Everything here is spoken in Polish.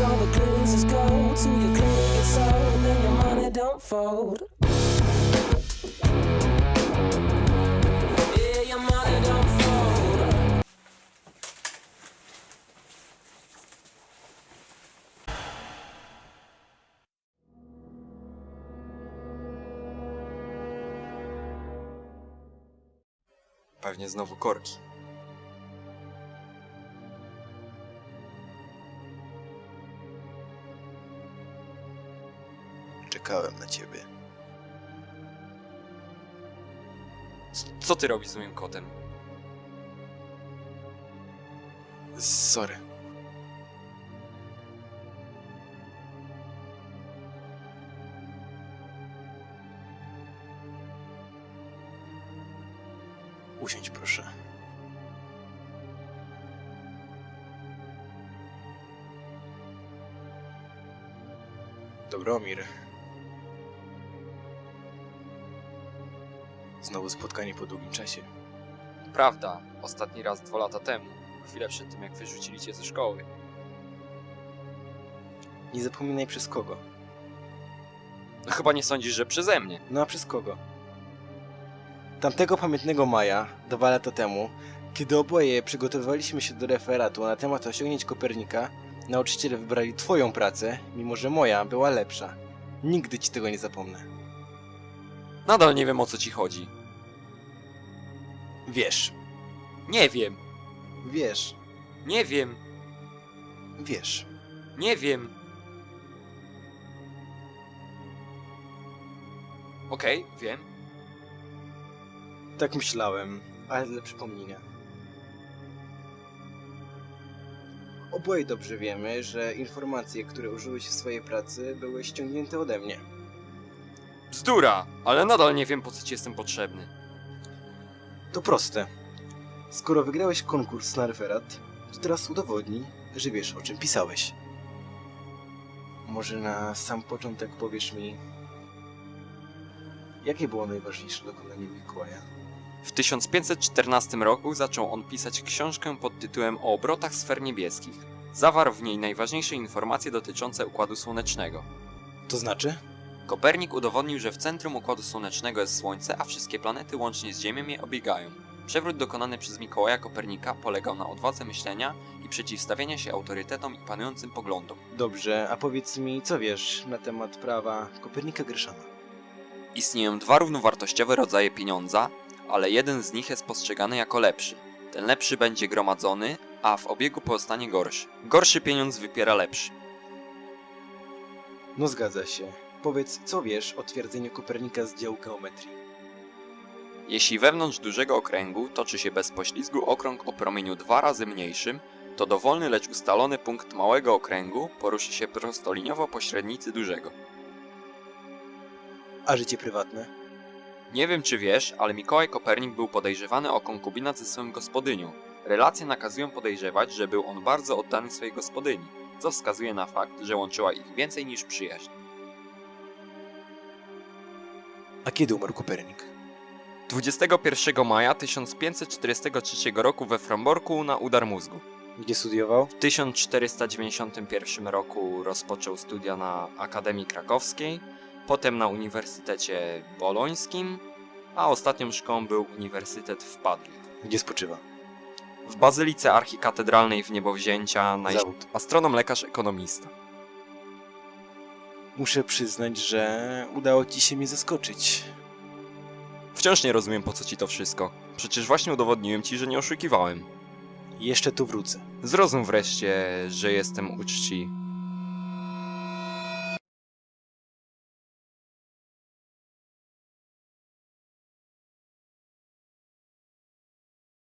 All the clues is gold to your and your money don't fold. Pewnie znowu korki. Czekałem na ciebie. Co ty robisz z moim kotem? Sorry. Usiądź proszę. Dobromir. Znowu spotkanie po długim czasie. Prawda, ostatni raz dwa lata temu, chwilę przed tym jak wyrzucili cię ze szkoły. Nie zapominaj przez kogo. No chyba nie sądzisz, że przeze mnie. No a przez kogo? Tamtego pamiętnego maja, dwa lata temu, kiedy oboje przygotowywaliśmy się do referatu na temat osiągnięć Kopernika, nauczyciele wybrali twoją pracę, mimo że moja była lepsza. Nigdy ci tego nie zapomnę. Nadal nie wiem o co ci chodzi. Wiesz, Nie wiem, wiesz, nie wiem, wiesz. nie wiem. Okej, wiem. Tak myślałem, ale dla przypomnienia. Oboje dobrze wiemy, że informacje, które użyłeś w swojej pracy, były ściągnięte ode mnie. Bzdura, ale nadal nie wiem po co ci jestem potrzebny. To proste. Skoro wygrałeś konkurs na referat, to teraz udowodnij, że wiesz o czym pisałeś. Może na sam początek powiesz mi, jakie było najważniejsze dokonanie Mikołaja? W 1514 roku zaczął on pisać książkę pod tytułem O obrotach sfer niebieskich. Zawarł w niej najważniejsze informacje dotyczące Układu Słonecznego. To znaczy? Kopernik udowodnił, że w centrum Układu Słonecznego jest Słońce, a wszystkie planety łącznie z Ziemią je obiegają. Przewrót dokonany przez Mikołaja Kopernika polegał na odwadze myślenia i przeciwstawienia się autorytetom i panującym poglądom. Dobrze, a powiedz mi, co wiesz na temat prawa Kopernika Gryszana? Istnieją dwa równowartościowe rodzaje pieniądza, ale jeden z nich jest postrzegany jako lepszy. Ten lepszy będzie gromadzony, a w obiegu pozostanie gorszy. Gorszy pieniądz wypiera lepszy. No zgadza się. Powiedz, co wiesz o twierdzeniu Kopernika z działu geometrii? Jeśli wewnątrz dużego okręgu toczy się bez poślizgu okrąg o promieniu dwa razy mniejszym, to dowolny, lecz ustalony punkt małego okręgu poruszy się prostoliniowo po średnicy dużego. A życie prywatne? Nie wiem czy wiesz, ale Mikołaj Kopernik był podejrzewany o konkubinat ze swoją gospodynią. Relacje nakazują podejrzewać, że był on bardzo oddany swojej gospodyni, co wskazuje na fakt, że łączyła ich więcej niż przyjaźń. A kiedy umarł Kopernik? 21 maja 1543 roku we Fromborku na udar mózgu. Gdzie studiował? W 1491 roku rozpoczął studia na Akademii Krakowskiej, potem na Uniwersytecie Bolońskim, a ostatnią szkołą był Uniwersytet w Padli. Gdzie spoczywa? W Bazylice Archikatedralnej w Niebowzięcia na Zawód. astronom, lekarz, ekonomista. Muszę przyznać, że udało ci się mnie zaskoczyć. Wciąż nie rozumiem po co ci to wszystko. Przecież właśnie udowodniłem ci, że nie oszukiwałem. Jeszcze tu wrócę. Zrozum wreszcie, że jestem uczci